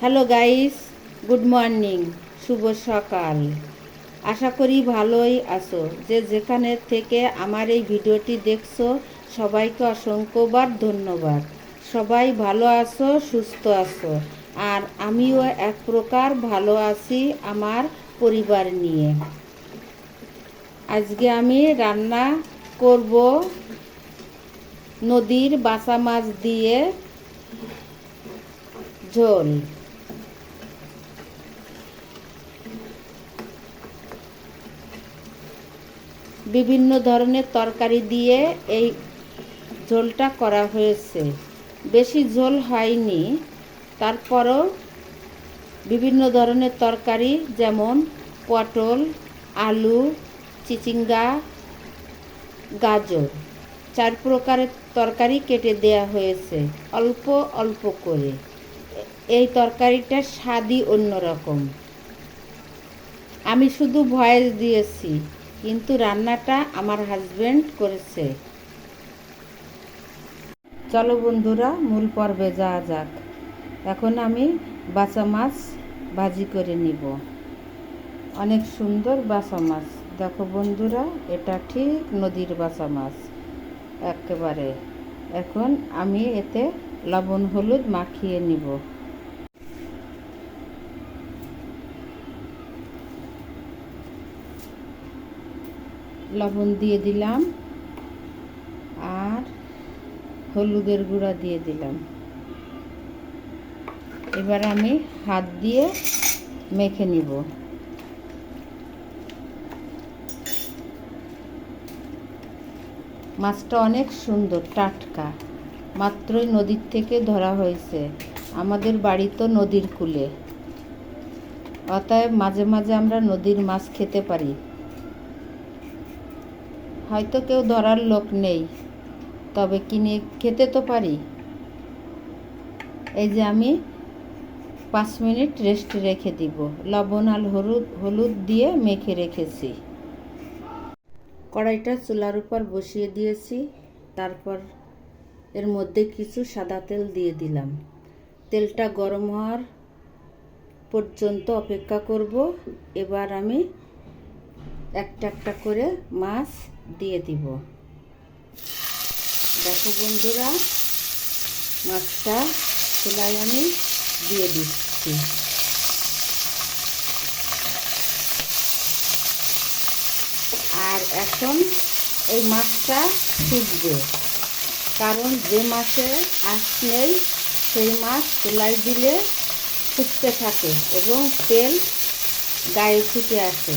Hello guys, good morning, শুভ সকাল। আশা করি ভালোই আছো। যে যেখানে থেকে আমার এই ভিডিওটি দেখছ, সবাইকে অসংখ্যবার ধন্যবাদ। সবাই ভালো আছো, সুস্থ আছো? আর আমিও এক প্রকার ভালো আছি আমার পরিবার নিয়ে। আজকে আমি রান্না করব নদীর বাসা মাছ দিয়ে ঝোল। বিভিন্ন ধরনের তরকারি দিয়ে এই ঝোলটা করা হয়েছে। বেশি ঝোল হয়নি। তারপরও বিভিন্ন ধরনের তরকারি যেমন পটল, আলু, চিচিঙ্গা, গাজর, চার প্রকারের তরকারি কেটে দেয়া হয়েছে। অল্প অল্প করে। এই তরকারিটার স্বাদই অন্যরকম। আমি শুধু ভয়েস দিয়েছি। কিন্তু রান্নাটা আমার হাজব্যান্ড করেছে। চলো বন্ধুরা, মূল পর্বে যাওয়া যাক। এখন আমি বাসা মাছ ভাজি করে নিব। অনেক সুন্দর বাসা মাছ। দেখো বন্ধুরা, এটা ঠিক নদীর বাসা মাছ, একেবারে। এখন আমি এতে লবণ, হলুদ মাখিয়ে নিব। লবণ দিয়ে দিলাম আর হলুদের গুঁড়া দিয়ে দিলাম। এবার আমি হাত দিয়ে মেখে নিব। মাছটা অনেক সুন্দর, টাটকা। মাত্রই নদীর থেকে ধরা হয়েছে। আমাদের বাড়ি তো নদীর কূলে। অতএব মাঝে মাঝে আমরা নদীর মাছ খেতে পারি। হয়তো কেউ ধরার লোক নেই, তবে কিনে খেতে তো পারি? এই যে আমি পাঁচ মিনিট রেস্ট রেখে দিব। লবণ আর হলুদ হলুদ দিয়ে মেখে রেখেছি। কড়াইটা চুলার উপর বসিয়ে দিয়েছি, তারপর এর মধ্যে কিছু সাদা তেল দিয়ে দিলাম। তেলটা গরম হওয়ার পর্যন্ত অপেক্ষা করব। এবার আমি একটা একটা করে মাছ দিয়ে দিব। দেখো বন্ধুরা, মাছটা চুলায় আমি দিয়ে দিচ্ছি। আর এখন এই মাছটা ফুটবে কারণ যে মাছে আঁশ নেই, সেই মাছ চুলায় দিলে ফুটতে থাকে এবং তেল গায়ে ফুটে আসে।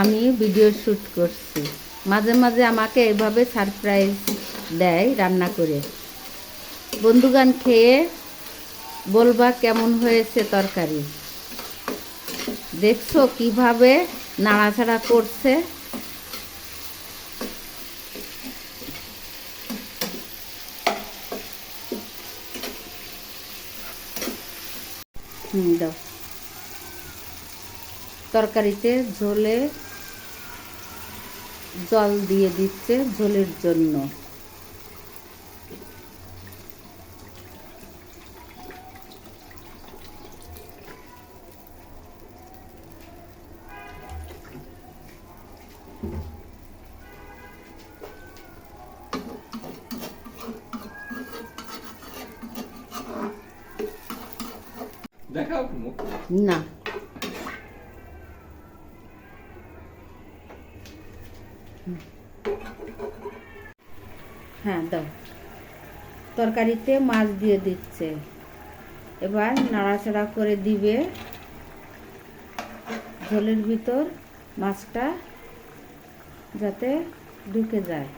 আমি ভিডিও শ্যুট করছি। মাঝে মাঝে আমাকে এভাবে সারপ্রাইজ দেয় রান্না করে। বন্ধুগান খেয়ে বলবা কেমন হয়েছে তরকারি। দেখছ কীভাবে নাড়াচাড়া করছে। হুম, দাও। তরকারিতে ঝোলে জল দিয়ে দিচ্ছে ঝোলের জন্য। না। হ্যাঁ দাও। তরকারিতে মাছ দিয়ে দিচ্ছে। এবার নাড়াচাড়া করে দিবে। ঝোলের ভিতর মাছটা যাতে ঢুকে যায়।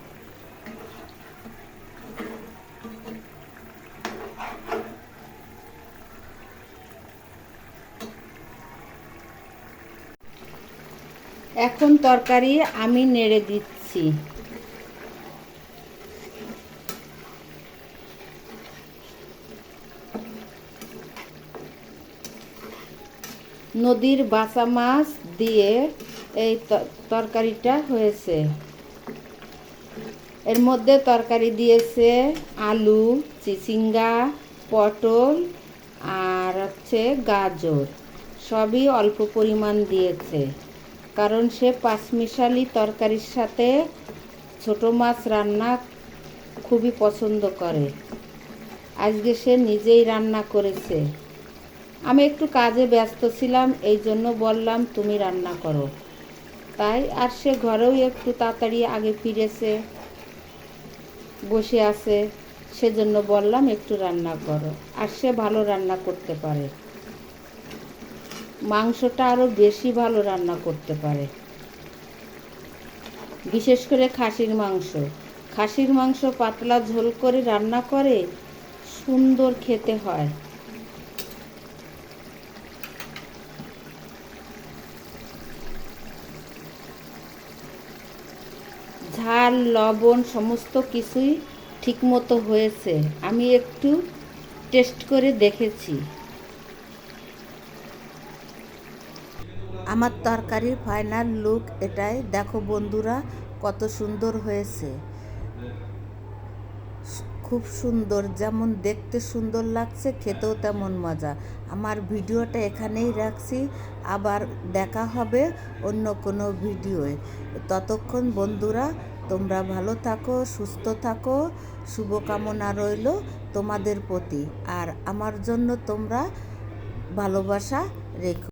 এখন তরকারি আমি নেড়ে দিচ্ছি। নদীর বাসা মাছ দিয়ে এই তরকারিটা হয়েছে। এর মধ্যে তরকারি দিয়েছে আলু, চিচিঙ্গা, পটল আর হচ্ছে গাজর। সবই অল্প পরিমাণ দিয়েছে। কারণ সে পাঁচমিশালি তরকারির সাথে ছোট মাছ রান্না খুবই পছন্দ করে। আজকে সে নিজেই রান্না করেছে। আমি একটু কাজে ব্যস্ত ছিলাম, এই জন্য বললাম, তুমি রান্না করো। তাই আর সে ঘরেও একটু তাড়াতাড়ি আগে ফিরেছে, বসে আছে। সেজন্য বললাম, একটু রান্না করো। আর সে ভালো রান্না করতে পারে। মাংসটা আরও বেশি ভালো রান্না করতে পারে। বিশেষ করে খাসির মাংস। খাসির মাংস পাতলা ঝোল করে রান্না করে সুন্দর খেতে হয়। ঝাল, লবণ সমস্ত কিছুই ঠিকমতো হয়েছে। আমি একটু টেস্ট করে দেখেছি। আমার তরকারির ফাইনাল লুক এটাই। দেখো বন্ধুরা, কত সুন্দর হয়েছে। খুব সুন্দর, যেমন দেখতে সুন্দর লাগছে, খেতেও তেমন মজা। আমার ভিডিওটা এখানেই রাখছি। আবার দেখা হবে অন্য কোনো ভিডিওয়ে। ততক্ষণ বন্ধুরা, তোমরা ভালো থাকো, সুস্থ থাকো, শুভকামনা রইল তোমাদের প্রতি। আর আমার জন্য তোমরা ভালোবাসা রেখো।